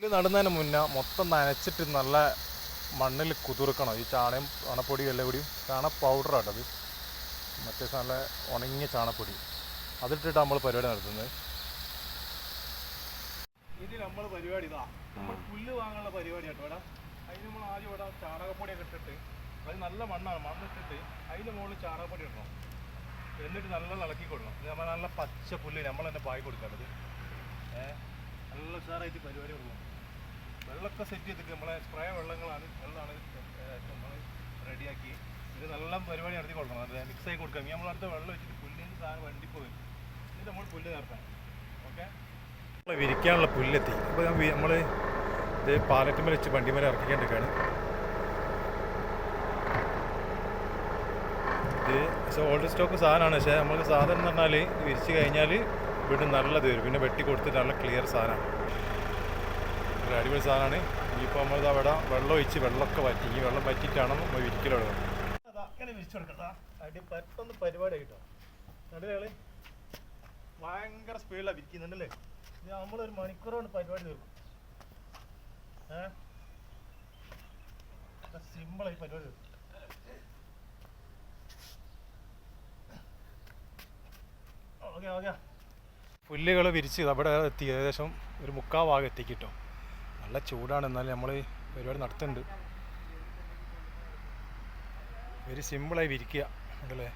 നടുന്നതിന് മുന്നേ മൊത്തം നനച്ചിട്ട് നല്ല മണ്ണിൽ കുതിർക്കണം. ഈ ചാണകം ചാണപ്പൊടി കൂടിയും ചാണ പൗഡറാണ് പൗഡറാട്ടത് മറ്റേ നല്ല ഉണങ്ങിയ ചാണപ്പൊടി. അതിട്ടിട്ട് നമ്മൾ പരിപാടി നടത്തുന്നത്. ഇത് നമ്മൾ പരിപാടി ഇതാ. നമ്മൾ പുല്ല് വാങ്ങാനുള്ള പരിപാടി കേട്ടോ ഇവിടെ. അതിന് നമ്മൾ ആദ്യം ഇവിടെ ചാണകപ്പൊടിയൊക്കെ ഇട്ടിട്ട് അത് നല്ല മണ്ണാണ് മണ്ണിട്ടിട്ട് അതിന്റെ മുകളിൽ ചാണകപ്പൊടി ഇടണം. എന്നിട്ട് നല്ല ഇളക്കി കൊടുക്കണം. നമ്മൾ നല്ല പച്ച പുല്ല് നമ്മൾ തന്നെ പായി കൊടുക്കേണ്ടത് ഏഹ് നല്ല ഉഷാറായിട്ട് പരിപാടി കൊടുക്കണം വെള്ളമൊക്കെ സെറ്റ് ചെയ്തിട്ട് നമ്മളെ സ്പ്രേ വെള്ളങ്ങളാണ്. വെള്ളമാണ് നമ്മൾ റെഡിയാക്കി ഇത് നല്ല പരിപാടി നടത്തി കൊടുക്കണം അത് മിക്സ് ആയി കൊടുക്കാം. നമ്മൾ അടുത്ത വെള്ളം വെച്ചിട്ട് പുല്ലിന് സാധനം വണ്ടി പോയി. ഇത് നമ്മൾ പുല്ല് നിർത്താം. ഓക്കെ നമ്മൾ വിരിക്കാനുള്ള പുല്ലെത്തി. അപ്പോൾ നമ്മൾ ഇത് പാലറ്റുമ്മൽ വെച്ച് വണ്ടിമേലെ ഇറക്കിക്കൊണ്ടിരിക്കുകയാണ്. ഇത് ഓൾഡ് സ്റ്റോക്ക് സാധനമാണ്. പക്ഷേ നമുക്ക് സാധനം എന്ന് പറഞ്ഞാൽ വിരിച്ച് കഴിഞ്ഞാൽ വീണ്ടും നല്ലത് വരും. പിന്നെ വെട്ടി കൊടുത്തിട്ട് നല്ല ക്ലിയർ സാധനമാണ്. ഒരു അടിപൊളി സാധനമാണ്. ഇനിയിപ്പോൾ നമ്മൾ ഇതാ വിടാം വെള്ളം ഒഴിച്ച് വെള്ളമൊക്കെ വറ്റി ഈ വെള്ളം വറ്റിയിട്ടാണ് നമ്മൾ വിരിക്കൽ അത് അങ്ങനെ വിരിച്ചു കൊടുക്കട്ടാ അടി പെട്ടെന്ന് പരിപാടി കിട്ടോ. നടുകൾ ഭയങ്കര സ്പീഡിലാണ് വിരിക്കുന്നുണ്ടല്ലേ ഇത് നമ്മളൊരു മണിക്കൂർ കൊണ്ട് പരിപാടി തീർക്കും. ഏഹ് സിമ്പിളായി പരിപാടി തീർക്കും. Okay okay. പുല്ലുകൾ വിരിച്ച് അവിടെ എത്തി. ഏകദേശം ഒരു മുക്കാൽ ഭാഗം എത്തിക്കിട്ടോ. നല്ല ചൂടാണ്. എന്നാലും നമ്മൾ പരിപാടി നടത്തുന്നുണ്ട് വെരി സിമ്പിളായി വിരിക്കുക. അല്ലേ?